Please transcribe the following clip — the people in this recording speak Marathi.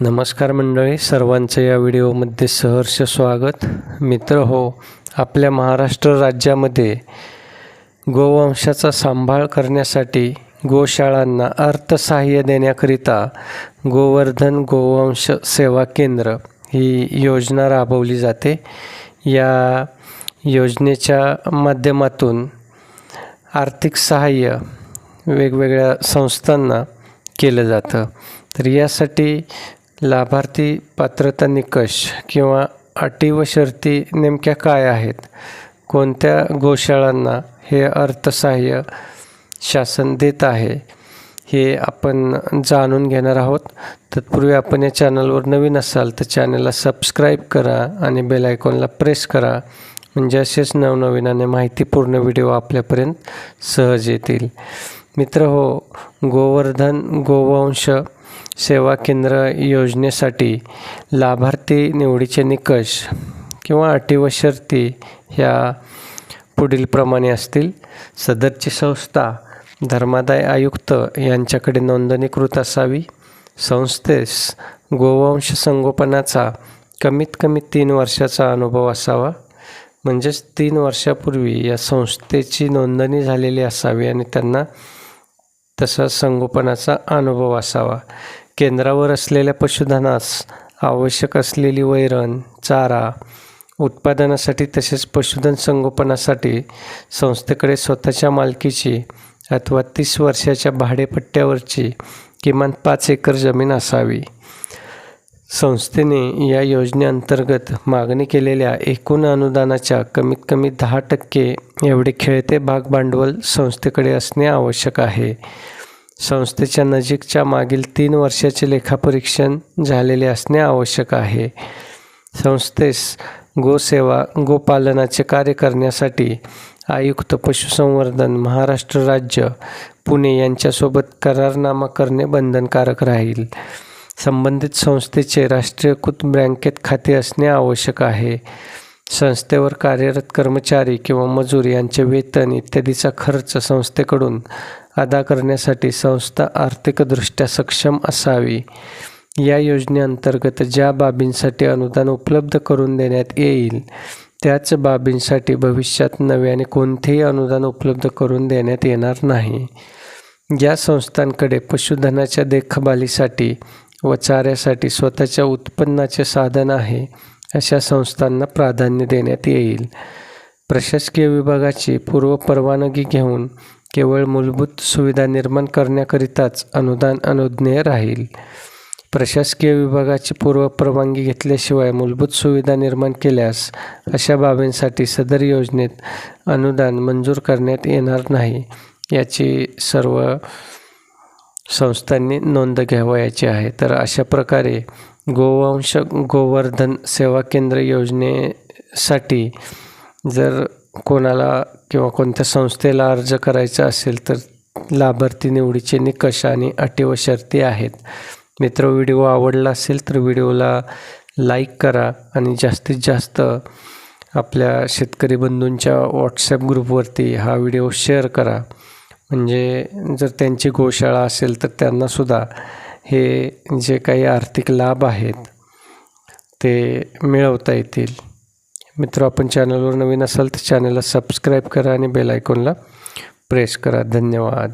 नमस्कार मंडळी सर्वांचं या व्हिडिओमध्ये सहर्ष स्वागत. मित्र हो आपल्या महाराष्ट्र राज्यामध्ये गोवंशाचा सांभाळ करण्यासाठी गोशाळांना अर्थसहाय्य देण्याकरिता गोवर्धन गोवंश सेवा केंद्र ही योजना राबवली जाते. या योजनेच्या माध्यमातून आर्थिक सहाय्य वेगवेगळ्या संस्थांना केलं जातं. तर यासाठी लाभार्थी पात्रता निकष किंवा अटी व शर्ती नेमक्या काय आहेत? कोणत्या गोशाळांना हे अर्थसहाय्य शासन देत आहे? हे आपण जाणून घेणार आहोत. तत्पूर्वी आपण या चॅनलवर नवीन असाल तर चॅनलला सबस्क्राईब करा आणि बेल आयकॉनला प्रेस करा. म्हणजे असेच नवनवीन आणि माहितीपूर्ण व्हिडिओ आपल्यापर्यंत सहज येतील. मित्र हो गोवर्धन गोवंश सेवा केंद्र योजनेसाठी लाभार्थी निवडीचे निकष किंवा अटी व शर्ती ह्या पुढीलप्रमाणे असतील. सदरची संस्था धर्मादाय आयुक्त यांच्याकडे नोंदणीकृत असावी. संस्थेस गोवंश संगोपनाचा कमीत कमी तीन वर्षाचा अनुभव असावा. म्हणजेच तीन वर्षापूर्वी या संस्थेची नोंदणी झालेली असावी आणि त्यांना तसा संगोपनाचा अनुभव असावा. केंद्रावर असलेल्या पशुधनास आवश्यक असलेली वैरण चारा उत्पादनासाठी तसेच पशुधन संगोपनासाठी संस्थेकडे स्वतःच्या मालकीची अथवा तीस वर्षाच्या भाडेपट्ट्यावरची किमान पाच एकर जमीन असावी. संस्थेने या योजनेअंतर्गत मागणी केलेल्या एकूण अनुदानाच्या कमीत कमी दहा टक्के एवढे खेळते भाग भांडवल संस्थेकडे असणे आवश्यक आहे. संस्थेच्या नजीकच्या मागील तीन वर्षाचे लेखापरीक्षण झालेले असणे आवश्यक आहे. संस्थेस गोसेवा गोपालनाचे कार्य करण्यासाठी आयुक्त पशुसंवर्धन महाराष्ट्र राज्य पुणे यांच्यासोबत करारनामा करणे बंधनकारक राहील. संबंधित संस्थेचे राष्ट्रीयकृत बँकेत खाते असणे आवश्यक आहे. संस्थेवर कार्यरत कर्मचारी किंवा मजूर यांचे वेतन इत्यादीचा खर्च संस्थेकडून अदा करण्यासाठी संस्था आर्थिकदृष्ट्या सक्षम असावी. या योजनेअंतर्गत ज्या बाबींसाठी अनुदान उपलब्ध करून देण्यात येईल त्याच बाबींसाठी भविष्यात नव्याने कोणतेही अनुदान उपलब्ध करून देण्यात येणार नाही. ज्या संस्थांकडे पशुधनाच्या देखभालीसाठी व चाऱ्यासाठी स्वतःच्या उत्पन्नाचे साधन आहे अशा संस्थांना प्राधान्य देण्यात येईल. प्रशासकीय विभागाची पूर्वपरवानगी घेऊन केवळ मूलभूत सुविधा निर्माण करण्याकरिताच अनुदान अनुज्ञेय राहील. प्रशासकीय विभागाची पूर्वपरवानगी घेतल्याशिवाय मूलभूत सुविधा निर्माण केल्यास अशा बाबींसाठी सदर योजनेत अनुदान मंजूर करण्यात येणार नाही याची सर्व संस्थांनी नोंद घ्यावयाची आहे. तर अशा प्रकारे गोवंश गोवर्धन सेवा केंद्र योजनेसाठी जर कोणाला किंवा कोणत्या संस्थेला अर्ज करायचा असेल तर लाभार्थी निवडीचे निकष आणि अटी व शर्ती आहेत. मित्र व्हिडिओ आवडला असेल तर व्हिडिओला लाईक करा आणि जास्तीत जास्त आपल्या शेतकरी बंधूंच्या व्हॉट्सॲप ग्रुपवरती हा व्हिडिओ शेअर करा. म्हणजे जर त्यांची गोशाळा असेल तर त्यांनासुद्धा हे जे काही आर्थिक लाभ आहेत ते मिळवता येतील. मित्र आपण चॅनलवर नवीन असाल तर चॅनलला सबस्क्राईब करा आणि बेल आयकॉनला प्रेस करा. धन्यवाद.